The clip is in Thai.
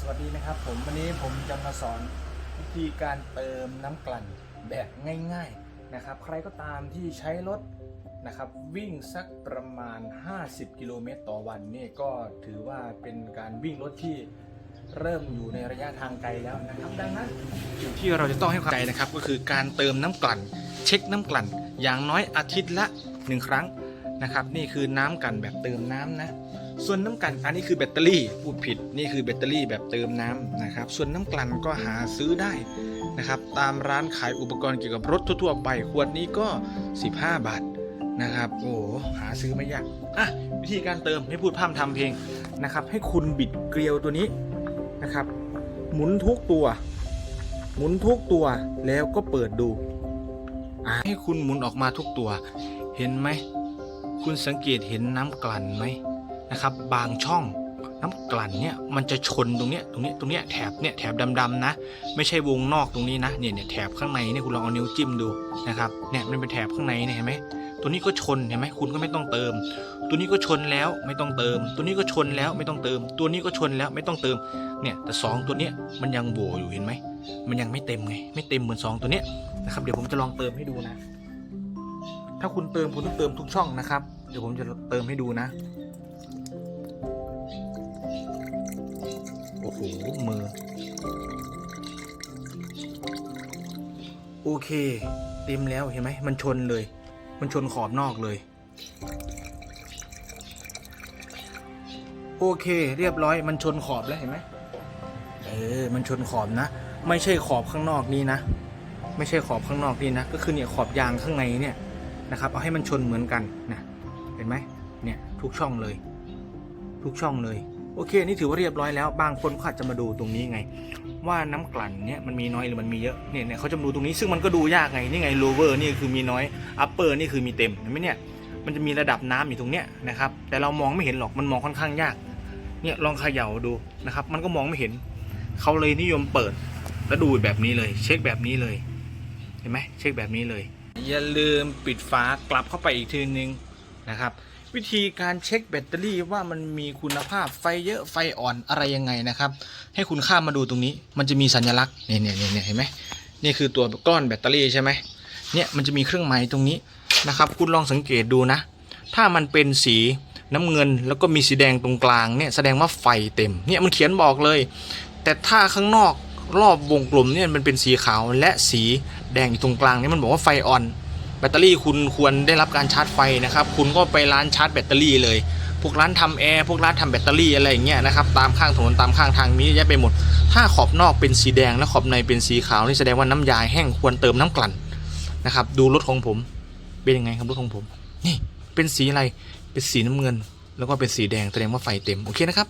สวัสดีนะครับผมวันนี้ผมจะมาสอนวิธีการเติมน้ำกลั่นแบบง่ายๆนะครับ ใครก็ตามที่ใช้รถนะครับ วิ่งสักประมาณ 50 กิโลเมตรต่อวันนี่ก็ถือว่าเป็นการวิ่งรถที่เริ่มอยู่ในระยะทางไกลแล้วนะครับดังนั้นสิ่งที่เราจะต้องให้ความใจนะครับ ก็คือการเติมน้ำกลั่น เช็คน้ำกลั่น อย่างน้อยอาทิตย์ละหนึ่งครั้ง นะครับ นี่คือน้ำกันแบบเติมน้ำนะ ส่วนน้ำกันอันนี้คือแบตเตอรี่พูดผิด นี่คือแบตเตอรี่แบบเติมน้ำนะครับ ส่วนน้ำกลั่นก็หาซื้อได้นะครับ ตามร้านขายอุปกรณ์เกี่ยวกับรถทั่วๆไปขวดนี้ก็ 15 บาทนะครับ โอ้หาซื้อไม่ยากอะวิธีการเติมไม่พูดพร่ำทำเพลงนะครับ ให้คุณบิดเกลียวตัวนี้นะครับ หมุนทุกตัว หมุนทุกตัวแล้วก็เปิดดูให้คุณหมุนออกมาทุกตัว เห็นไหม คุณสังเกตเห็นน้ำกลั่นไหมนะครับ บางช่องน้ำกลั่นเนี่ยมันจะชนตรงเนี้ยตรงเนี้ยตรงเนี้ยแถบเนี่ยแถบดำๆนะ ไม่ใช่วงนอกตรงนี้นะเนี่ยเนี่ยแถบข้างในเนี่ยคุณลองเอานิ้วจิ้มดูนะครับเนี่ยมันเป็นแถบข้างในเนี่ยเห็นไหมตัวนี้ก็ชนเห็นไหมคุณก็ไม่ต้องเติม ตัวนี้ก็ชนแล้วไม่ต้องเติม ตัวนี้ก็ชนแล้วไม่ต้องเติม ตัวนี้ก็ชนแล้วไม่ต้องเติมเนี่ยแต่สองตัวเนี้ยมันยังโบอยู่เห็นไหมมันยังไม่เต็มไงไม่เต็มเหมือนสองตัวเนี้ยนะครับเดี๋ยวผมจะลองเติมให้ดูนะ ถ้าคุณเติมคุณต้องเติมทุกช่องนะครับ เดี๋ยวผมจะเติมให้ดูนะ โอ้โห มือ โอเค เต็มแล้วเห็นไหม มันชนเลย มันชนขอบนอกเลย โอเค เรียบร้อย มันชนขอบแล้วเห็นไหมเออ มันชนขอบนะ ไม่ใช่ขอบข้างนอกนี่นะ ไม่ใช่ขอบข้างนอกนี่นะ ก็คือเนี่ยขอบยางข้างในเนี่ย นะครับ เอาให้มันชนเหมือนกันนะเห็นไหมเนี่ยทุกช่องเลย ทุกช่องเลยโอเคนี่ถือว่าเรียบร้อยแล้วบางคนเขาอาจจะมาดูตรงนี้ไง ว่าน้ำกลั่นเนี่ยมันมีน้อยหรือมันมีเยอะเนี่ยเนี่ยเขาจะมาดูตรงนี้ซึ่งมันก็ดูยากไงนี่ไง lower นี่คือมีน้อย upper นี่คือมีเต็มเห็นไหมเนี่ยมันจะมีระดับน้ำอยู่ตรงเนี้ยนะครับแต่เรามองไม่เห็นหรอกมันมองค่อนข้างยากเนี่ยลองเขย่าดูนะครับ มันก็มองไม่เห็นเขาเลยนิยมเปิดแล้วดูแบบนี้เลย เช็คแบบนี้เลย เห็นไหมเช็คแบบนี้เลย อย่าลืมปิดฝากลับเข้าไปอีกทีนึงนะครับ วิธีการเช็คแบตเตอรี่ว่ามันมีคุณภาพไฟเยอะไฟอ่อนอะไรยังไงนะครับ ให้คุณข้ามมาดูตรงนี้ มันจะมีสัญลักษณ์เนี่ยเนี่ยเนี่ยเห็นไหมนี่คือตัวก้อนแบตเตอรี่ใช่ไหมเนี่ยมันจะมีเครื่องหมายตรงนี้นะครับ คุณลองสังเกตดูนะ ถ้ามันเป็นสีน้ำเงินแล้วก็มีสีแดงตรงกลางเนี่ยแสดงว่าไฟเต็มเนี่ยมันเขียนบอกเลย แต่ถ้าข้างนอกรอบวงกลมเนี่ยมันเป็นสีขาวและสี แดงอยู่ตรงกลางนี่มันบอกว่าไฟอ่อน แบตเตอรี่คุณควรได้รับการชาร์จไฟนะครับ คุณก็ไปร้านชาร์จแบตเตอรี่เลย พวกร้านทำแอร์พวกร้านทำแบตเตอรี่อะไรอย่างเงี้ยนะครับตามข้างถนนตามข้างทางมีเยอะแยะไปหมด ถ้าขอบนอกเป็นสีแดงและขอบในเป็นสีขาวนี่แสดงว่าน้ำยาแห้งควรเติมน้ำกลั่นนะครับ ดูรถของผม เป็นยังไงครับรถของผม นี่เป็นสีอะไรเป็นสีน้ำเงิน แล้วก็เป็นสีแดงแสดงว่าไฟเต็มโอเคนะครับ